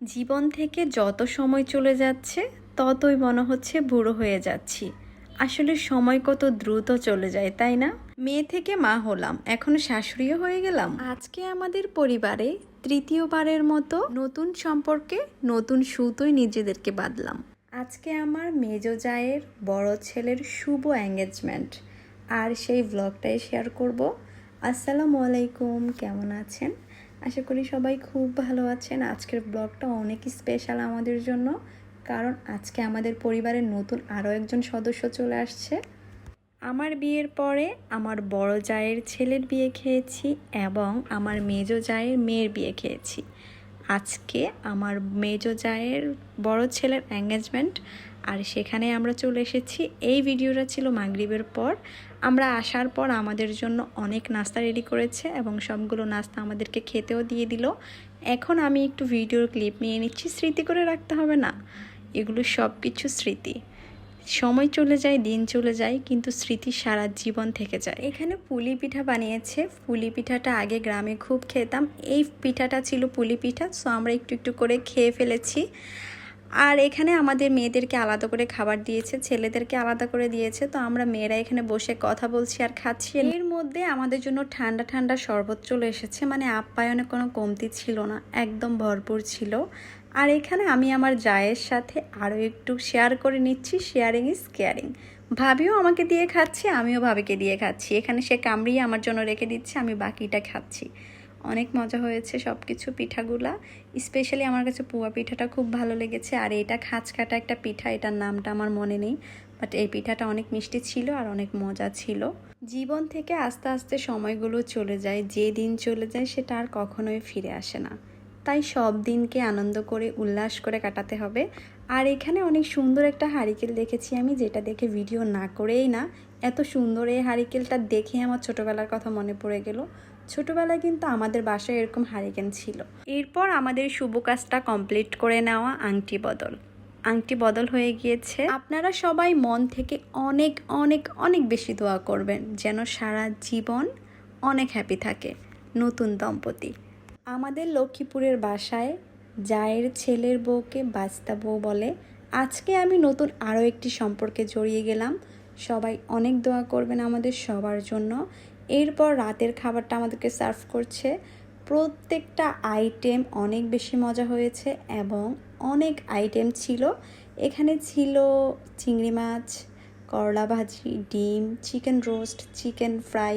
জীবন থেকে যত সময় চলে যাচ্ছে, ততই মনে হচ্ছে বুড়ো হয়ে যাচ্ছি। আসলে সময় কত দ্রুত চলে যায়, তাই না? মেয়ে থেকে মা হলাম, এখন শাশুড়িও হয়ে গেলাম। আজকে আমাদের পরিবারে তৃতীয়বারের মতো নতুন সম্পর্কে নতুন সুতোই নিজেদেরকে বাঁধলাম। আজকে আমার মেজ জায়ের বড় ছেলের শুভ এঙ্গেজমেন্ট আর সেই ব্লগটাই শেয়ার করব। আসসালামু আলাইকুম, কেমন আছেন? আশা করি সবাই খুব ভালো আছেন। আজকের ব্লগটা অনেক স্পেশাল আমাদের জন্য, কারণ আজকে আমাদের পরিবারের নতুন আরও একজন সদস্য চলে আসছে। আমার বিয়ের পরে আমার বড় জায়ের ছেলের বিয়ে খেয়েছি এবং আমার মেজো জায়ের মেয়ের বিয়ে খেয়েছি। আজকে আমার মেজো জায়ের বড় ছেলের এঙ্গেজমেন্ট আর সেখানে আমরা চলে এসেছি। এই ভিডিওটা ছিল মাগরিবের পর। আমরা আসার পর আমাদের জন্য অনেক নাস্তা রেডি করেছে এবং সবগুলো নাস্তা আমাদেরকে খেতেও দিয়ে দিল। এখন আমি একটু ভিডিওর ক্লিপ নিয়ে নিচ্ছি, স্মৃতি করে রাখতে হবে না। এগুলো সব কিছু স্মৃতি। সময় চলে যায়, দিন চলে যায়, কিন্তু স্মৃতি সারা জীবন থেকে যায়। এখানে পুলি পিঠা বানিয়েছে। পুলি পিঠাটা আগে গ্রামে খুব খেতাম। এই পিঠাটা ছিল পুলি পিঠা সো আমরা একটু একটু করে খেয়ে ফেলেছি। আর এখানে আমাদের মেয়েদেরকে আলাদা করে খাবার দিয়েছে, ছেলেদেরকে আলাদা করে দিয়েছে, তো আমরা মেয়েরা এখানে বসে কথা বলছি আর খাচ্ছি। এর মধ্যে আমাদের জন্য ঠান্ডা ঠান্ডা শরবত চলে এসেছে মানে আপ্যায়নে কোনো কমতি ছিল না, একদম ভরপুর ছিল। আর এখানে আমি আমার জায়ের সাথে আরও একটু শেয়ার করে নিচ্ছি শেয়ারিং ইজ কেয়ারিং ভাবিও আমাকে দিয়ে খাচ্ছে, আমিও ভাবিকে দিয়ে খাচ্ছি। এখানে সে কামড়িয়ে আমার জন্য রেখে দিচ্ছে, আমি বাকিটা খাচ্ছি। অনেক মজা হয়েছে সব কিছু পিঠাগুলা স্পেশালি আমার কাছে পুয়া পিঠাটা খুব ভালো লেগেছে। আর এটা খাঁচকাটা একটা পিঠা, এটার নামটা আমার মনে নেই বাট এই পিঠাটা অনেক মিষ্টি ছিল আর অনেক মজা ছিল। জীবন থেকে আস্তে আস্তে সময়গুলো চলে যায়, যে দিন চলে যায় সেটা আর কখনোই ফিরে আসে না। তাই সব দিনকে আনন্দ করে, উল্লাস করে কাটাতে হবে। আর এখানে অনেক সুন্দর একটা হারিকেল দেখেছি আমি, যেটা দেখে ভিডিও না করেই না, এত সুন্দর এই হারিকেলটা দেখে আমার ছোটোবেলার কথা মনে পড়ে গেল। ছোটোবেলায় কিন্তু আমাদের বাসায় এরকম হারিকেন ছিল। এরপর আমাদের শুভ কাজটা কমপ্লিট করে নেওয়া আংটি বদল। আংটি বদল হয়ে গিয়েছে। আপনারা সবাই মন থেকে অনেক অনেক অনেক বেশি দোয়া করবেন যেন সারা জীবন অনেক হ্যাপি থাকে। নতুন দম্পতি। আমাদের লক্ষ্মীপুরের বাসায় জায়ের ছেলের বউকে বাস্তা বউ বলে, আজকে আমি নতুন আরও একটি সম্পর্কে জড়িয়ে গেলাম। সবাই অনেক দোয়া করবেন আমাদের সবার জন্য। এরপর রাতের খাবারটা আমাদেরকে সার্ভ করছে। প্রত্যেকটা আইটেম অনেক বেশি মজা হয়েছে এবং অনেক আইটেম ছিল। এখানে ছিল চিংড়ি মাছ, করলা ভাজি, ডিম চিকেন রোস্ট চিকেন ফ্রাই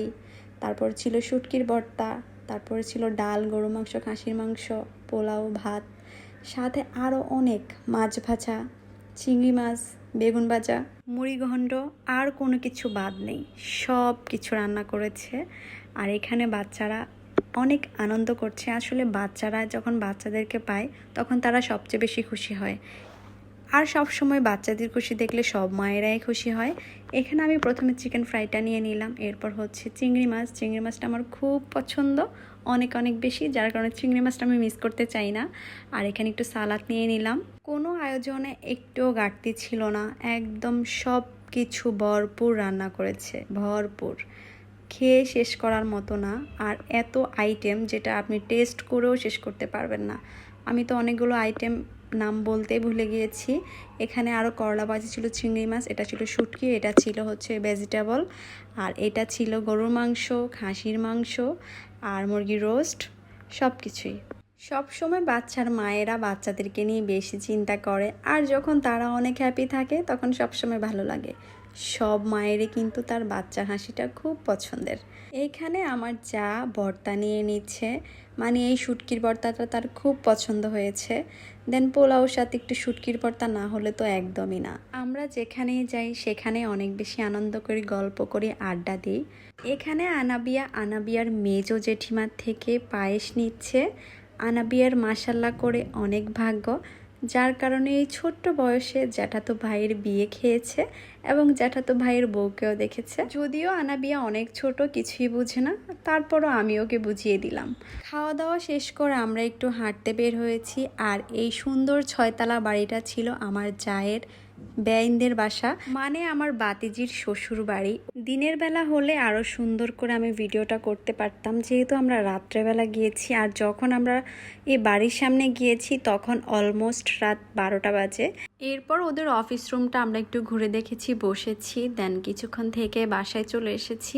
তারপর ছিল শুটকির ভর্তা, তারপর ছিল ডাল গরু মাংস, খাসির মাংস, পোলাও, ভাত, সাথে আরও অনেক মাছ ভাজা। চিংড়ি মাছ, বেগুন ভাজা মুড়িঘণ্ড আর কোনো কিছু বাদ নেই। সব কিছু রান্না করেছে আর এখানে বাচ্চারা অনেক আনন্দ করছে। আসলে বাচ্চারা যখন বাচ্চাদেরকে পায়, তখন তারা সবচেয়ে বেশি খুশি হয়। আর সব সময় বাচ্চাদের খুশি দেখলে সব মায়েরাই খুশি হয়। এখানে আমি প্রথমে চিকেন ফ্রাইটা নিয়ে নিলাম। এরপর হচ্ছে চিংড়ি মাছ। চিংড়ি মাছটা আমার খুব পছন্দ। অনেক অনেক বেশি, যার কারণে চিংড়ি মাছটা আমি মিস করতে চাই না। আর এখানে একটু সালাদ নিয়ে নিলাম। কোনো আয়োজনে একটুও ঘাটতি ছিল না। একদম সব কিছু ভরপুর রান্না করেছে, ভরপুর। খেয়ে শেষ করার মতো না। আর এত আইটেম যেটা আপনি টেস্ট করেও শেষ করতে পারবেন না। আমি তো অনেকগুলো আইটেম নাম বলতে ভুলে গিয়েছি। এখানে আরও করলা ভাজি ছিল, চিংড়ি মাছ, এটা ছিল শুটকি, এটা ছিল হচ্ছে ভেজিটেবল আর এটা ছিল গরুর মাংস, খাসির মাংস আর মুরগি রোস্ট সব কিছুই সব সময় বাচ্চার মায়েরা বাচ্চাদেরকে নিয়ে বেশি চিন্তা করে, আর যখন তারা অনেক হ্যাপি থাকে, তখন সব সময় ভালো লাগে। সব মায়েরই কিন্তু তার বাচ্চার হাসিটা খুব পছন্দের। এইখানে আমার যা ভর্তা নিয়ে নিচ্ছে মানে এই শুটকির ভর্তাটা তার খুব পছন্দ হয়েছে। দেন পোলাওর সাথে একটু শুটকির ভর্তা না হলে তো একদমই না। আমরা যেখানেই যাই, সেখানে অনেক বেশি আনন্দ করি, গল্প করি, আড্ডা দিই। এখানে আনাবিয়া, আনাবিয়ার মেজো জেঠিমার থেকে পায়েস নিচ্ছে। আনাবিয়ার মাসাল্লা করে অনেক ভাগ্য। যার কারণে এই ছোট্ট বয়সে জ্যাঠাতো ভাইয়ের বিয়ে খেয়েছে এবং জ্যাঠাতো ভাইয়ের বউকেও দেখেছে। যদিও আনাবিয়া অনেক ছোট, কিছুই বুঝে না। তারপরও আমি ওকে বুঝিয়ে দিলাম। খাওয়া দাওয়া শেষ করে আমরা একটু হাঁটতে বের হয়েছি আর এই সুন্দর ছয়তলা বাড়িটা ছিল আমার জায়ের বেআইনদের বাসা। মানে আমার বাতিজির শ্বশুর বাড়ি দিনের বেলা হলে আরও সুন্দর করে আমি ভিডিওটা করতে পারতাম। যেহেতু আমরা রাত্রেবেলা গিয়েছি, আর যখন আমরা এই বাড়ির সামনে গিয়েছি, তখন অলমোস্ট রাত বারোটা বাজে। এরপর ওদের অফিস রুমটা আমরা একটু ঘুরে দেখেছি, বসেছি, দেন কিছুক্ষণ থেকে বাসায় চলে এসেছি।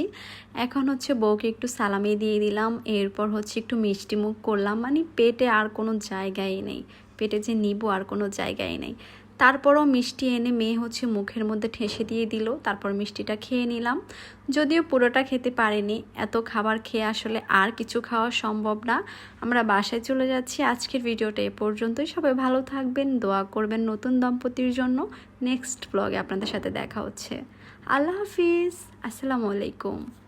এখন হচ্ছে বউকে একটু সালামি দিয়ে দিলাম, এরপর হচ্ছে একটু মিষ্টি মুখ করলাম। মানে পেটে আর কোনো জায়গাই নেই। পেটে যে নিব আর কোনো জায়গাই নেই। তারপরও মিষ্টি এনে মেয়ে হচ্ছে মুখের মধ্যে ঠেসে দিয়ে দিল, তারপর মিষ্টিটা খেয়ে নিলাম। যদিও পুরোটা খেতে পারেনি, এত খাবার খেয়ে আসলে আর কিছু খাওয়া সম্ভব না। আমরা বাসায় চলে যাচ্ছি, আজকের ভিডিওটা এ পর্যন্তই। সবাই ভালো থাকবেন, দোয়া করবেন নতুন দম্পতির জন্য। নেক্সট ব্লগে আপনাদের সাথে দেখা হচ্ছে। আল্লাহ হাফিজ, আসসালামু আলাইকুম।